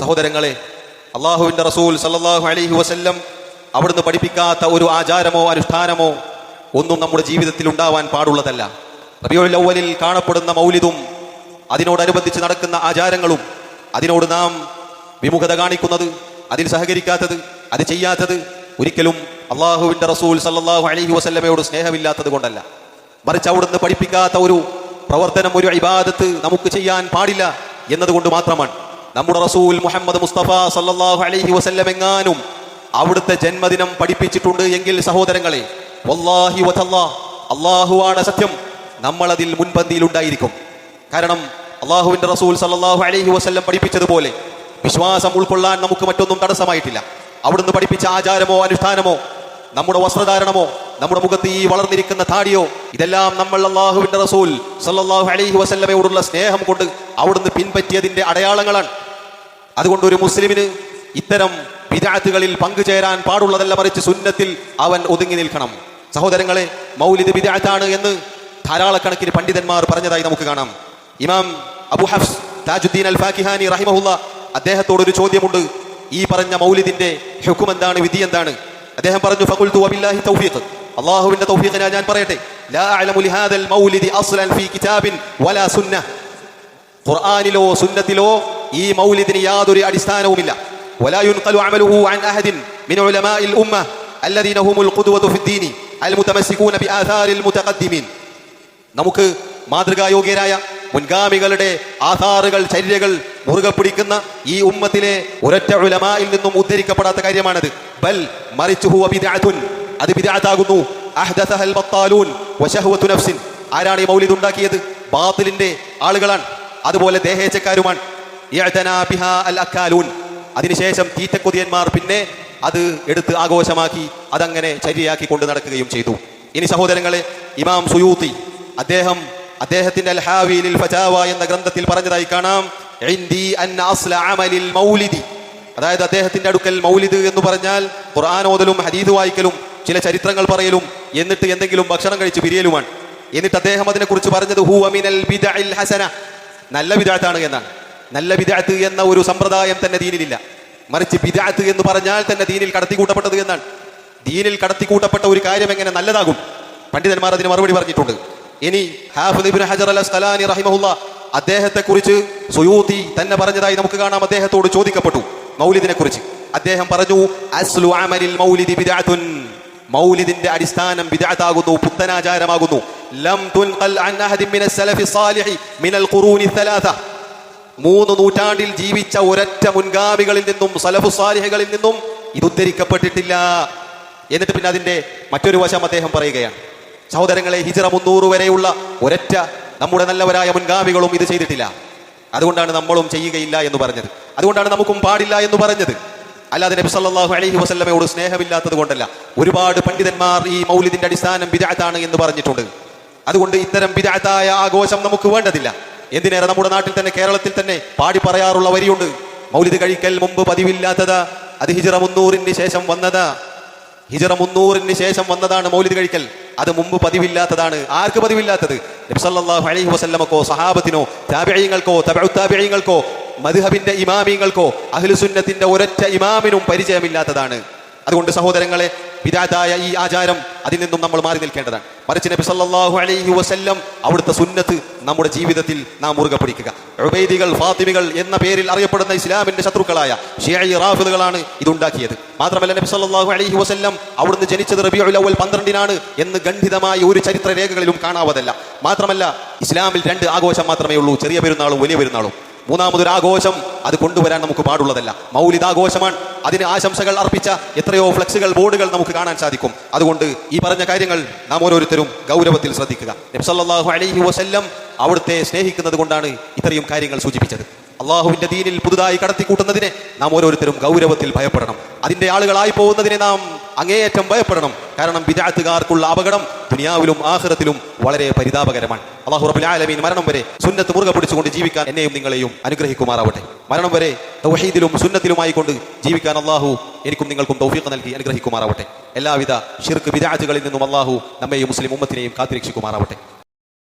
സഹോദരങ്ങളെ അള്ളാഹുവിന്റെ റസൂൽ സല്ലാഹു അലഹി വസ്ല്ലം അവിടുന്ന് പഠിപ്പിക്കാത്ത ഒരു ആചാരമോ അനുഷ്ഠാനമോ ഒന്നും നമ്മുടെ ജീവിതത്തിൽ ഉണ്ടാവാൻ പാടുള്ളതല്ല. റബിയുൽ കാണപ്പെടുന്ന മൗലിതും അതിനോടനുബന്ധിച്ച് നടക്കുന്ന ആചാരങ്ങളും അതിനോട് നാം വിമുഖത കാണിക്കുന്നത് അതിൽ സഹകരിക്കാത്തത് അത് ചെയ്യാത്തത് ഒരിക്കലും അള്ളാഹുവിന്റെ റസൂൽ സല്ലാഹു അലഹി വസ്ല്ലമയോട് സ്നേഹമില്ലാത്തത് കൊണ്ടല്ല. മറിച്ച് അവിടുന്ന് പഠിപ്പിക്കാത്ത ഒരു പ്രവർത്തനം ഒരു ഇബാദത്ത് നമുക്ക് ചെയ്യാൻ പാടില്ല എന്നതുകൊണ്ട് മാത്രമാണ്. നമ്മുടെ റസൂൽ മുഹമ്മദ് മുസ്തഫ സല്ലാഹു അലൈഹി വസല്ലം എങ്ങാനും അവിടുത്തെ ജന്മദിനം പഠിപ്പിച്ചിട്ടുണ്ട് എങ്കിൽ സഹോദരങ്ങളെ വല്ലാഹി വതല്ലാ അള്ളാഹുവാണ് സത്യം. നമ്മളതിൽ ഉണ്ടായിരിക്കും കാരണം അള്ളാഹുവിന്റെ റസൂൽ സല്ലാഹു അലൈഹി വസ്ല്ലം പഠിപ്പിച്ചതുപോലെ വിശ്വാസം ഉൾക്കൊള്ളാൻ നമുക്ക് മറ്റൊന്നും തടസ്സമായിട്ടില്ല. അവിടുന്ന് പഠിപ്പിച്ച ആചാരമോ അനുഷ്ഠാനമോ നമ്മുടെ വസ്ത്രധാരണമോ നമ്മുടെ മുഖത്ത് ഈ വളർന്നിരിക്കുന്ന താടിയോ ഇതെല്ലാം നമ്മൾ അള്ളാഹുവിന്റെ റസൂൽ സല്ലാഹു അലൈഹി വസല്ലമയോടുള്ള സ്നേഹം കൊണ്ട് അവിടുന്ന് പിൻപറ്റിയതിന്റെ അടയാളങ്ങളാണ്. അതുകൊണ്ട് ഒരു മുസ്ലിമിന് ഇത്തരം വിദാത്തുകളിൽ പങ്കുചേരാൻ പാടുള്ളതല്ല മറിച്ച് സുന്നത്തിൽ അവൻ ഒതുങ്ങി നിൽക്കണം. സഹോദരങ്ങളെ മൗലിദ് വിദാത്താണ് എന്ന് ധാരാളക്കണക്കിന് പണ്ഡിതന്മാർ പറഞ്ഞതായി നമുക്ക് കാണാം. ഇമാം അബു ഹഫ്സ് താജുദ്ദീൻ അൽ ഫാക്കിഹാനി റഹിമഹുല്ല അദ്ദേഹത്തോട് ഒരു ചോദ്യമുണ്ട്. ഈ പറഞ്ഞ മൗലിദിന്റെ ഹുക്കും എന്താണ് വിധി എന്താണ് അദ്ദേഹം പറഞ്ഞു തൗഫീഖ്. അള്ളാഹുവിന്റെ ഞാൻ പറയട്ടെ. ലാ ലിഹാദൽ മൗലിദി അസ്ലൻ ഫീ കിതാബിൻ വലാ ഖുർആനിലോ സുന്നത്തിലോ ഈ മൗലിദിന് യാതൊരു അടിസ്ഥാനവുമില്ല ولا ينقل عمله عن أحد من علماء الأمة الذين هم القدوة في الدين المتمسكون بآثار المتقدمين നമുക്ക് മാതൃകായോഗ്യരായ മുൻഗാമികളുടെ ആധാറുകൾ ചര്യകൾ മുറുകെ പിടിക്കുന്ന ഈ ഉമ്മത്തിലെ ഒരൊറ്റ ഉലമായിൽ നിന്നും ഉദ്ധരിക്കപ്പെടാത്ത കാര്യമാണത് ബൽ മറിച്ചു ഹുവ ബിദ്അത്തുൻ അത് ബിദ്അത്താകുന്നു അഹ്ദസഹൽ ബത്താലൂൻ വശഹ്വതു നഫ്സിൻ ആരാണ് ഈ മൗലിദ് ഉണ്ടാക്കിയത് ബാത്തിലിന്റെ ആളുകളാണ് അതുപോലെ ദേഹേച്ചക്കാരുമാണ് അതിനുശേഷം തീറ്റക്കൊതിയന്മാർ പിന്നെ അത് എടുത്ത് ആഘോഷമാക്കി അതങ്ങനെ ചര്യയാക്കി കൊണ്ട് നടക്കുകയും ചെയ്തു. ഇനി സഹോദരങ്ങളെ ഇമാം സുയൂത്തി അദ്ദേഹം അദ്ദേഹത്തിന്റെ അൽ ഹാവീലിൽ ഫജാവ എന്ന ഗ്രന്ഥത്തിൽ പറഞ്ഞതായി കാണാം. അതായത് അദ്ദേഹത്തിന്റെ അടുക്കൽ മൗലിദ് എന്ന് പറഞ്ഞാൽ ഖുർആൻ ഓതലും ഹദീദ് വായിക്കലും ചില ചരിത്രങ്ങൾ പറയലും എന്നിട്ട് എന്തെങ്കിലും ഭക്ഷണം കഴിച്ച് പിരിയലുമാണ്. എന്നിട്ട് അദ്ദേഹം അതിനെക്കുറിച്ച് പറഞ്ഞത് ഹുവ മിനൽ ബിദഇൽ ഹസന. നല്ല വിദാത്താണ് എന്നാണ്. നല്ല വിദാത്ത് എന്ന ഒരു സമ്പ്രദായം തന്നെ ദീനിലില്ല. മറിച്ച് വിദാത്ത് എന്ന് പറഞ്ഞാൽ തന്നെ ദീനിൽ കടത്തിക്കൂട്ടപ്പെട്ടത് എന്നാണ്. ദീനിൽ കടത്തിക്കൂട്ടപ്പെട്ട ഒരു കാര്യം എങ്ങനെ നല്ലതാകും? പണ്ഡിതന്മാർ അതിന് മറുപടി പറഞ്ഞിട്ടുണ്ട്. ഇനി ഹാഫിദ് ഇബിൻ ഹജർ അൽ സലാനി റഹിമഹുല്ല അദ്ദേഹത്തെക്കുറിച്ച് സുയൂതി തന്നെ പറഞ്ഞതായി നമുക്ക് കാണാം. അദ്ദേഹത്തോട് ചോദിക്കപ്പെട്ടു മൗലിദിനെ കുറിച്ച് അദ്ദേഹം പറഞ്ഞു അസ്ലു അമലിൽ മൗലിദി ബിദഅത്തുൻ. മൗലിദിന്റെ അടിസ്ഥാനം വിദാത്താകുന്നു പുത്തനാചാരമാകുന്നു. ലം തുൻഖൽ അൻ അഹദി മിനസ് സലഫി സാലിഹി മിനൽ ഖുറൂനി സലാസ. മൂന്ന് നൂറ്റാണ്ടിൽ ജീവിച്ച ഒരൊറ്റ മുൻഗാമികളിൽ നിന്നും സലഫു സാലിഹകളിൽ നിന്നും ഇത് ഉദ്ധരിക്കപ്പെട്ടിട്ടില്ല. എന്നിട്ട് പിന്നെ അതിന്റെ മറ്റൊരു വശം അദ്ദേഹം പറയുകയാണ്. സഹോദരങ്ങളെ ഹിജറ മുന്നൂറ് വരെയുള്ള ഒരൊറ്റ നമ്മുടെ നല്ലവരായ മുൻഗാമികളും ഇത് ചെയ്തിട്ടില്ല. അതുകൊണ്ടാണ് നമ്മളും ചെയ്യുകയില്ല എന്ന് പറഞ്ഞത്. അതുകൊണ്ടാണ് നമുക്കും പാടില്ല എന്ന് പറഞ്ഞത്. അല്ലാതെ നബി സല്ലല്ലാഹു അലൈഹി വസല്ലമയോട് സ്നേഹമില്ലാത്തത് കൊണ്ടല്ല. ഒരുപാട് പണ്ഡിതന്മാർ ഈ മൗലിദിന്റെ അടിസ്ഥാനം ബിദഅത്താണ് എന്ന് പറഞ്ഞിട്ടുണ്ട്. അതുകൊണ്ട് ഇത്തരം ബിദഅത്തായ ആഘോഷം നമുക്ക് വേണ്ടതില്ല. എന്തിനേറെ നമ്മുടെ നാട്ടിൽ തന്നെ കേരളത്തിൽ തന്നെ പാടി പറയാറുള്ള വരിയുണ്ട്. മൗലിദ് കഴിക്കൽ മുമ്പ് പതിവില്ലാത്തത് അത് ഹിജറ മുന്നൂറിന് ശേഷം വന്നത്. ഹിജറ മുന്നൂറിന് ശേഷം വന്നതാണ് മൗലിദ് കഴിക്കൽ. അത് മുമ്പ് പതിവില്ലാത്തതാണ്. ആർക്ക് പതിവില്ലാത്തത്? നബ്സല്ലാഹു അലൈഹി വസല്ലമക്കോ സഹാബത്തിനോ താബിഴയങ്ങൾക്കോ തബിഴത്താബിഴയങ്ങൾക്കോ മധുഹബിന്റെ ഇമാമിങ്ങൾക്കോ അഹ്ലുസുന്നത്തിന്റെ ഒരൊറ്റ ഇമാമിനും പരിചയമില്ലാത്തതാണ്. അതുകൊണ്ട് സഹോദരങ്ങളെ പിതാതായ ഈ ആചാരം അതിൽ നിന്നും നമ്മൾ മാറി നിൽക്കേണ്ടതാണ്. മറിച്ച് നബി സല്ലാഹു അലൈഹി വസല്ലം അവിടുത്തെ സുന്നത്ത് നമ്മുടെ ജീവിതത്തിൽ നാം മുറുകെ പിടിക്കുക. ഉബൈദികൾ ഫാത്തിമികൾ എന്ന പേരിൽ അറിയപ്പെടുന്ന ഇസ്ലാമിന്റെ ശത്രുക്കളായ ഷിയായി റാഫിദുകളാണ് ഇതുണ്ടാക്കിയത്. മാത്രമല്ല നബി സല്ലാഹു അലൈഹി വസല്ലം അവിടുന്ന് ജനിച്ചത് റബിയുൽ അവൽ പന്ത്രണ്ടിനാണ് എന്ന് ഗണ്ഡിതമായ ഒരു ചരിത്ര രേഖകളിലും കാണാവതല്ല മാത്രമല്ല ഇസ്ലാമിൽ രണ്ട് ആഘോഷം മാത്രമേ ഉള്ളൂ. ചെറിയ പെരുന്നാളും വലിയ പെരുന്നാളും. മൂന്നാമതൊരു ആഘോഷം അത് കൊണ്ടുവരാൻ നമുക്ക് പാടുള്ളതല്ല. മൗലിതാഘോഷമാണ്. അതിന് ആശംസകൾ അർപ്പിച്ച എത്രയോ ഫ്ലക്സുകൾ ബോർഡുകൾ നമുക്ക് കാണാൻ സാധിക്കും. അതുകൊണ്ട് ഈ പറഞ്ഞ കാര്യങ്ങൾ നാം ഓരോരുത്തരും ഗൗരവത്തിൽ ശ്രദ്ധിക്കുക. നബ്സല്ലാഹു അലൈഹി വസല്ലം അവിടുത്തെ സ്നേഹിക്കുന്നത് കൊണ്ടാണ് ഇത്രയും കാര്യങ്ങൾ സൂചിപ്പിച്ചത്. അള്ളാഹുവിന്റെ ദീനിൽ പുതുതായി കടത്തിക്കൂട്ടുന്നതിനെ നാം ഓരോരുത്തരും ഗൗരവത്തിൽ ഭയപ്പെടണം. അതിന്റെ ആളുകളായി പോകുന്നതിനെ നാം അങ്ങേയറ്റം ഭയപ്പെടണം. കാരണം വിദാത്തുകാർക്കുള്ള അപകടം ദുനിയാവിലും ആഹ്റത്തിലും വളരെ പരിതാപകരമാണ്. അള്ളാഹു റബുൽ ആലമീൻ മരണം വരെ സുന്നത്ത് മുറുകെ പിടിച്ചുകൊണ്ട് ജീവിക്കാൻ എന്നെയും നിങ്ങളെയും അനുഗ്രഹിക്കുമാറാവട്ടെ. മരണം വരെ തൗഹീദിലും സുന്നത്തിലുമായി കൊണ്ട് ജീവിക്കാൻ അള്ളാഹു എനിക്കും നിങ്ങൾക്കും തൗഫീഖ് നൽകി അനുഗ്രഹിക്കുമാറാവട്ടെ. എല്ലാവിധ ഷിർക്ക് വിദാജുകളിൽ നിന്നും അള്ളാഹു നമ്മെയും മുസ്ലിം ഉമ്മത്തിനെയും കാത്തിരക്ഷിക്കുമാറാവട്ടെ.